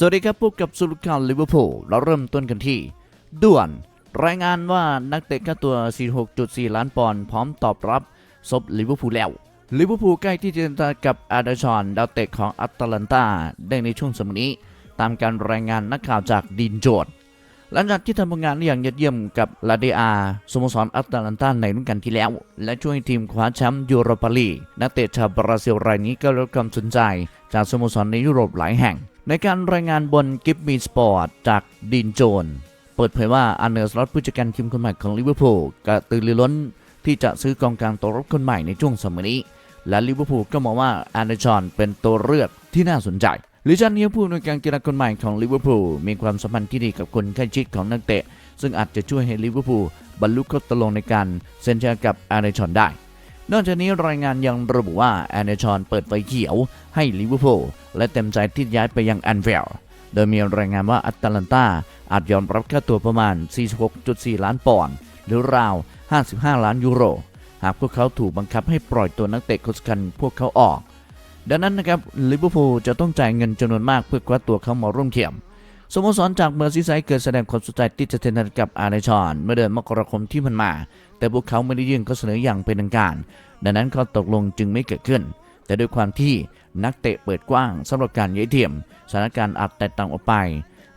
สวัสดีครับพบกับสุลข่าวลิเวอร์พูลเราเริ่มต้นกันที่ ด่วน รายงานว่านักเตะค่าตัว 46.4 ล้านปอนด์พร้อมตอบรับซบลิเวอร์พูลแล้วลิเวอร์พูลใกล้ที่จะเจรกับอาดาชอนดาวเตะของอัตแลนตาได้ในช่วงสมัยนี้ ตามการรายงานนักข่าวจากดินโจดหลังจากที่ทำผลงานอย่างยอดเยี่ยมกับลาเดอาสโมสรอัตแลนตาในรุ่นกันที่แล้ว และช่วยทีมคว้าแชมป์ยูโรปาลีกนักเตะชาวบราซิลรายนี้ก็ได้รับความสนใจจากสโมสรในยุโรปหลายแห่ง ในการรายงานบนกิฟมีสปอร์ตจากดินโจน เปิดเผยว่าอันเนอร์สล็อตผู้จัดการทีมคนใหม่ของลิเวอร์พูลกระตือรือร้นที่จะซื้อกองกลางตัวรับคนใหม่ในช่วงสมัยนี้ และลิเวอร์พูลก็มองว่าอันเดอร์ชอนเป็นตัวเลือกที่น่าสนใจลิชันนี้ผู้อำนการกีฬาคนใหม่ของลิเวอร์พูลมีความสัมพันธ์ที่ดีกับคนใกล้ชิดของนักเตะ ซึ่งอาจจะช่วยให้ลิเวอร์พูลบรรลุข้อตกลงในการเซ็นสัญญากับอันเดอร์ชอนได้ นอกจากนี้รายงานยังระบุว่าแอนเดอร์ชอนเปิดไฟเขียวให้ลิเวอร์พูลและเต็มใจที่ย้ายไปยังแอนฟิลโดยมีรายงานว่าอัตแลนตาอาจยอมรับค่าตัวประมาณ 46.4 ล้านปอนด์หรือราว 55 ล้านยูโร หากพวกเขาถูกบังคับให้ปล่อยตัวนักเตะคนสำคัญพวกเขาออก ดังนั้นนะครับลิเวอร์พูลจะต้องจ่ายเงินจำนวนมากเพื่อคว้าตัวเขามาร่วมทีมสโมสรจากเมอร์ซีไซด์เกิดแสดงความสนใจที่จะเซ็นกับอาร์เนชอนเมื่อเดือนมกราคมที่ผ่านมา แต่พวกเขาไม่ได้ยื่นข้อเสนออย่างเป็นทางการ ดังนั้นข้อตกลงจึงไม่เกิดขึ้น แต่ด้วยความที่นักเตะเปิดกว้างสำหรับการย้ายทียมสถานการณ์อาจแตกต่างออกไป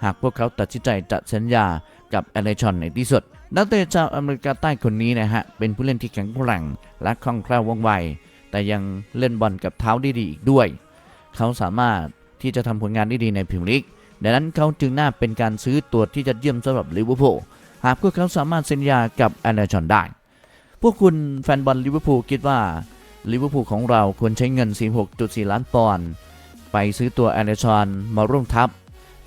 หากพวกเขาตัดสินใจจะสัญญากับอเนชอนในที่สุด นักเตะชาวอเมริกาใต้คนนี้นะฮะเป็นผู้เล่นที่แข็งแกร่งและคล่องแคล่วว่องไวแต่ยังเล่นบอลกับเท้าได้ดีอีกด้วย เขาสามารถที่จะทำผลงานได้ดีในพรีเมียร์ลีกดังนั้นเขาจึงน่าเป็นการซื้อตัวที่จะเยี่ยมสำหรับลิเวอร์พูล หากพวกเขาสามารถเซ็นสัญญากับแอนเดอร์ชอนได้ พวกคุณแฟนบอลลิเวอร์พูลคิดว่าลิเวอร์พูลของเราควรใช้เงิน 46.4 ล้านปอนด์ไปซื้อตัวแอนเดอร์ชอนมาร่วมทัพ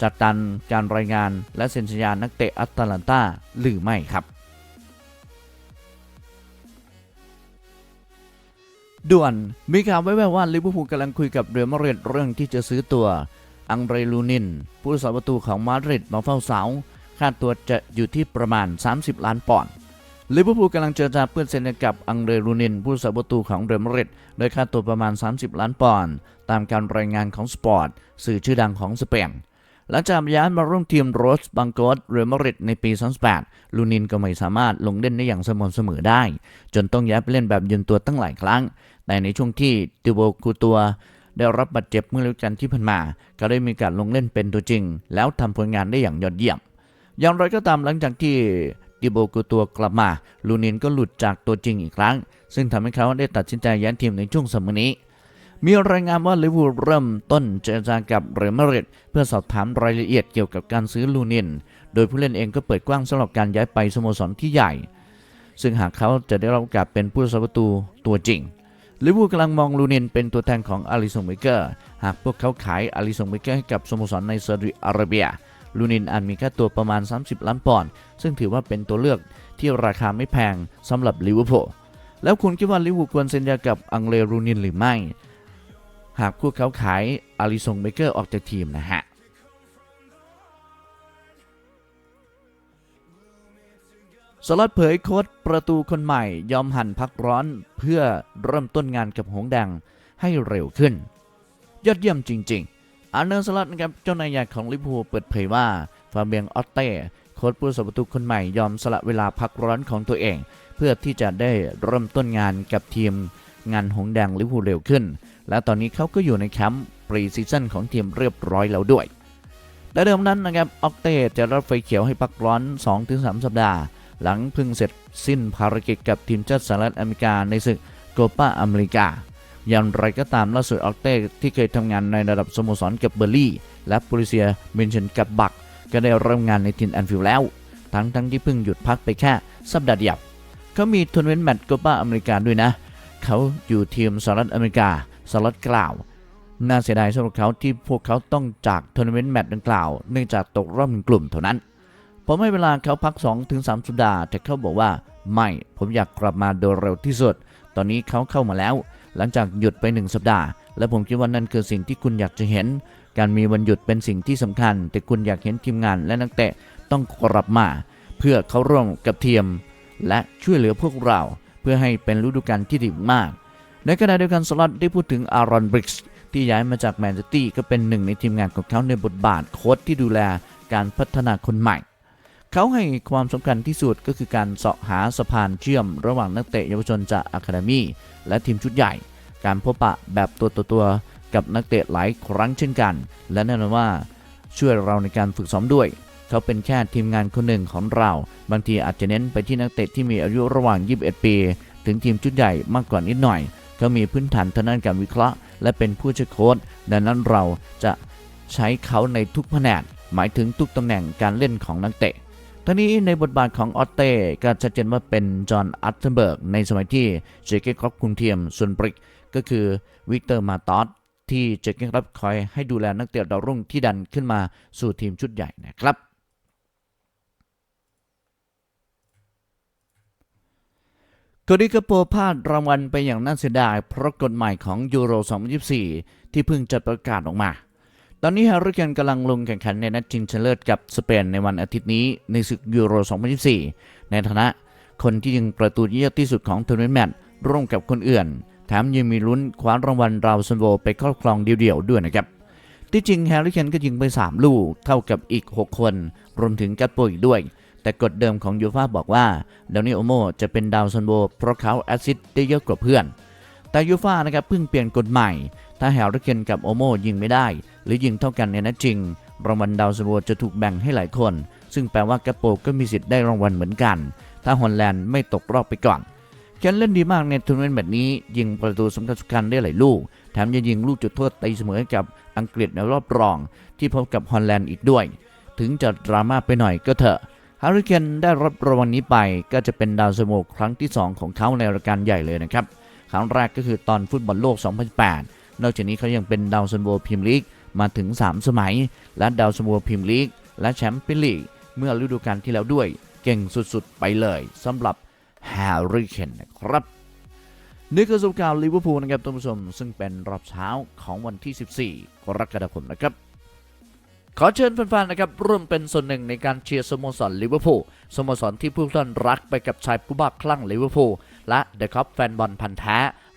จากตันการรายงานและเซ็นสัญญานักเตะอัตแลนตาหรือไม่ครับด่วนมีข่าวแว่วๆว่าลิเวอร์พูลกำลังคุยกับเรอัลมาดริดเรื่องที่จะซื้อตัว อังเรลูนิน ผู้รักษาประตูของมาดริดมาเฝ้าเสา ค่าตัวจะอยู่ที่ประมาณ 30 ล้านปอนด์ลิเวอร์พูลกำลังเจรจาเพื่อเซ็นกับอังเดรลูนิน ผู้รักษาประตูของเรอัลมาดริดโดยค่าตัวประมาณ 30 ล้านปอนด์ตามการรายงานของสปอร์ตสื่อชื่อดังของสเปนหลังจากย้ายมาร่วมทีมโรสบังโกสเรอัลมาดริดในปี 2008ลูนินก็ไม่สามารถลงเล่นได้อย่างสม่ำเสมอได้ จนต้องย้ายไปเล่นแบบยืนตัวตั้งหลายครั้ง แต่ในช่วงที่ติโบคูตัว ได้รับบาดเจ็บเมื่อฤดูกาลที่ผ่านมา ก็ได้มีการลงเล่นเป็นตัวจริง แล้วทำผลงานได้อย่างยอดเยี่ยม อย่างไรก็ตามหลังจากที่ติโบกูตัวกลับมา ลูนินก็หลุดจากตัวจริงอีกครั้ง ซึ่งทำให้เขาได้ตัดสินใจย้ายทีมในช่วงสมัยนี้ มีรายงานว่าลิเวอร์พูลเริ่มต้นเจรจากับเรอัลมาดริดเพื่อสอบถามรายละเอียดเกี่ยวกับการซื้อลูนิน โดยผู้เล่นเองก็เปิดกว้างสำหรับการย้ายไปสโมสรที่ใหญ่ ซึ่งหากเขาจะได้รับโอกาสเป็นผู้รักษาประตูตัวจริงลิเวอร์พูลกำลังมองลูนินเป็นตัวแทนของอาริสงเบเกอร์ หากพวกเขาขายอาริสงเบเกอร์ให้กับสโมสรในซาอุดิอาระเบีย ลูนินอาจมีค่าตัวประมาณ 30 ล้านปอนด์ซึ่งถือว่าเป็นตัวเลือกที่ราคาไม่แพงสำหรับลิเวอร์พูลแล้วคุณคิดว่าลิเวอร์พูลควรเซ็นสัญญากับอังเลรูนินหรือไม่ หากพวกเขาขายอาริสงเบเกอร์ออกจากทีมนะฮะสล็อตเผยโค้ดประตูคนใหม่ยอมหันพักร้อนเพื่อเริ่มต้นงานกับหงแดงให้เร็วขึ้น ยอดเยี่ยมจริง ๆ อันเนอร์สล็อตนะครับเจ้านายใหญ่ของลิเวอร์พูลเปิดเผยว่าฟาเบียงออตเต้โค้ดผู้รักษาประตูคนใหม่ยอมสละเวลาพักร้อนของตัวเอง เพื่อที่จะได้เริ่มต้นงานกับทีมงานหงแดงลิเวอร์พูลเร็วขึ้น และตอนนี้เขาก็อยู่ในแคมป์ปรีซีซั่นของทีมเรียบร้อยแล้วด้วยและเดิมนั้นนะครับออกเต้จะรับไฟเขียวให้พักร้อน 2-3 สัปดาห์ หลังพิ่งเสร็จสิ้นภารกิจกับทีมชาติสหรัฐอเมริกาในศึกโกปาอเมริกา อย่างไรก็ตามล่าสุดออกเต้ที่เคยทำงานในระดับสโมสรกับเบอร์ลี่ และโปลิเซียเมนเชนกับบัก ก็ได้เริ่มงานในทีมแอนฟิลแล้ว ทั้งทั้งที่เพิ่งหยุดพักไปแค่สัปดาห์เดียวเขามีทัวร์นาเมนต์แมตช์โกปาอเมริกาด้วยนะ เขาอยู่ทีมสหรัฐอเมริกาสหรัฐกล่าวน่าเสียดายสำหรับเขาที่พวกเขาต้องจากทัวร์นาเมนต์แมตช์ดังกล่าวเนื่องจากตกรอบเป็นกลุ่มเท่านั้น ผมให้เวลาเขาพัก 2-3ถึงสัปดาห์แต่เขาบอกว่า ไม่ผมอยากกลับมาโดยเร็วที่สุด ตอนนี้เขาเข้ามาแล้ว หลังจากหยุดไป1สัปดาห์ และผมคิดว่านั่นคือสิ่งที่คุณอยากจะเห็น การมีวันหยุดเป็นสิ่งที่สำคัญ แต่คุณอยากเห็นทีมงานและนักเตะต้องกลับมา เพื่อเข้าร่วมกับทีมและช่วยเหลือพวกเรา เพื่อให้เป็นฤดูกาลที่ดีมาก ในขณะเดียวกันสล็อตได้พูดถึงอารอนบริกส์ที่ย้ายมาจากแมนเชสเตอร์ก็เป็นหนึ่งในทีมงานของเขาในบทบาทโค้ชที่ดูแลการพัฒนาคนใหม่ เขาให้ความสำคัญที่สุดก็คือการเสาะหาสะพานเชื่อมระหว่างนักเตะเยาวชนจากอะคาเดมีและทีมชุดใหญ่ การพบปะแบบตัวต่อตัวกับนักเตะหลายครั้งเช่นกัน และแน่นอนว่าช่วยเราในการฝึกซ้อมด้วย เขาเป็นแค่ทีมงานคนหนึ่งของเรา บางทีอาจจะเน้นไปที่นักเตะที่มีอายุระหว่าง 21 ปี ถึงทีมชุดใหญ่มากกว่านิดหน่อย เขามีพื้นฐานทางด้านการวิเคราะห์ และเป็นผู้ช่วยโค้ชดังนั้นเราจะใช้เขาในทุกแผนกหมายถึงทุกตำแหน่งการเล่นของนักเตะ ทั้งนี้ในบทบาทของออตเต้ก็ชัดเจนว่าเป็นจอห์นอัตเทนเบิร์กในสมัยที่เจเก้ครอปคุมทีมส่วนบริกก็คือวิกเตอร์มาตอสที่เจเก้ครอปคอยให้ดูแลนักเตะดาวรุ่งที่ดันขึ้นมาสู่ทีมชุดใหญ่นะครับโกดิกาโปพลาดรางวัลไปอย่างน่าเสียดายเพราะกฎใหม่ของยูโร 2024 ที่เพิ่งจะประกาศออกมา ตอนนี้แฮร์รี่เคนกำลังลงแข่งขันในนัดชิงชนะเลิศกับสเปนในวันอาทิตย์นี้ในศึกยูโร 2024 ในฐานะคนที่ยิงประตูเยอะที่สุดของทัวร์นาเมนต์ร่วมกับคนอื่นแถมยังมีลุ้นคว้ารางวัลราวซันโวไปครอบครองเดี่ยวๆด้วยนะครับ ที่จริงแฮร์รี่เคนก็ยิงไป 3 ลูกเท่ากับอีก 6 คน รวมถึงกัตโปอีกด้วย แต่กฎเดิมของยูฟ่าบอกว่าดาวนิโอโมจะเป็นดาวซันโวเพราะเขาแอซิสต์ได้เยอะกว่าเพื่อน แต่ยูฟ่านะครับเพิ่งเปลี่ยนกฎใหม่ ถ้าแฮร์รี่เคนกับโอโมยิงไม่ได้ หรือยิงเท่ากันในนัดจริง รางวัลดาวซันโวจะถูกแบ่งให้หลายคน ซึ่งแปลว่ากัตโปก็มีสิทธิ์ได้รางวัลเหมือนกัน ถ้าฮอลแลนด์ไม่ตกรอบไปก่อนเคนเล่นดีมากในทัวร์นาเมนต์แบบนี้ ยิงประตูสำคัญสำคัญได้หลายลูก แถมยังยิงลูกจุดโทษตีเสมอให้กับอังกฤษในรอบรอง ที่พบกับฮอลแลนด์อีกด้วย ถึงจะดราม่าไปหน่อยก็เถอะฮาริเคนได้รับรางวัลนี้ไปก็จะเป็นดาวซันโวครั้งที่ 2 ของเขาในรายการใหญ่เลยนะครับ ครั้งแรกก็คือตอนฟุตบอลโลก 2008 นอกจากนี้เขายังเป็นดาวซันโวพรีเมียร์ลีกมาถึง 3 สมัย และดาวซันโวพรีเมียร์ลีกและแชมเปี้ยนลีกเมื่อฤดูกาลที่แล้วด้วย เก่งสุดๆ ไปเลยสำหรับแฮร์รี่เคนนะครับนี่คือสุข่าวลิเวอร์พูลนะครับท่านผู้ชมซึ่งเป็นรอบเช้าของวันที่ 14 กรกฎาคมนะครับ ขอเชิญแฟนๆนะครับร่วมเป็นส่วนหนึ่งในการเชียร์สโมสรลิเวอร์พูลสโมสรที่ผู้ท่านรักไปกับชายผู้บ้าคลั่งลิเวอร์พูลและเดอะคัพแฟนบอลพันธ์แท้